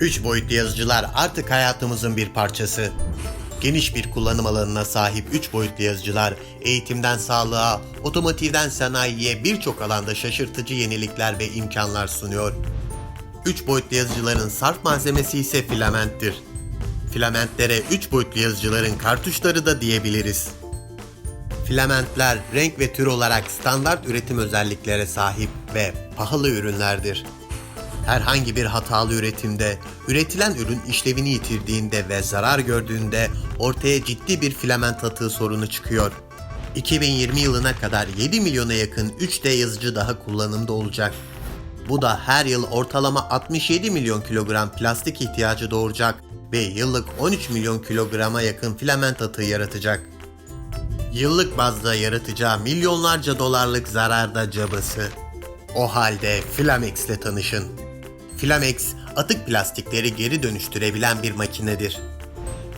3 boyutlu yazıcılar artık hayatımızın bir parçası. Geniş bir kullanım alanına sahip 3 boyutlu yazıcılar eğitimden sağlığa, otomotivden sanayiye birçok alanda şaşırtıcı yenilikler ve imkanlar sunuyor. 3 boyutlu yazıcıların sarf malzemesi ise filamenttir. Filamentlere 3 boyutlu yazıcıların kartuşları da diyebiliriz. Filamentler renk ve tür olarak standart üretim özelliklere sahip ve pahalı ürünlerdir. Herhangi bir hatalı üretimde, üretilen ürün işlevini yitirdiğinde ve zarar gördüğünde ortaya ciddi bir filament atığı sorunu çıkıyor. 2020 yılına kadar 7 milyona yakın 3D yazıcı daha kullanımda olacak. Bu da her yıl ortalama 67 milyon kilogram plastik ihtiyacı doğuracak ve yıllık 13 milyon kilograma yakın filament atığı yaratacak. Yıllık bazda yaratacağı milyonlarca dolarlık zararda cabası. O halde Filamex ile tanışın. Filamex, atık plastikleri geri dönüştürebilen bir makinedir.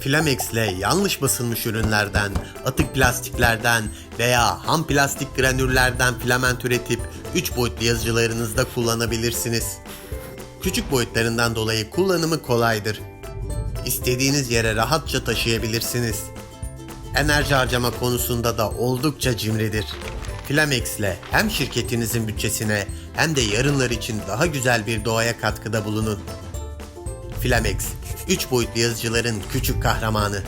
Filamex ile yanlış basılmış ürünlerden, atık plastiklerden veya ham plastik granüllerden filament üretip 3 boyutlu yazıcılarınızda kullanabilirsiniz. Küçük boyutlarından dolayı kullanımı kolaydır. İstediğiniz yere rahatça taşıyabilirsiniz. Enerji harcama konusunda da oldukça cimridir. Filamex ile hem şirketinizin bütçesine hem de yarınlar için daha güzel bir doğaya katkıda bulunun. Filamex, 3 boyutlu yazıcıların küçük kahramanı.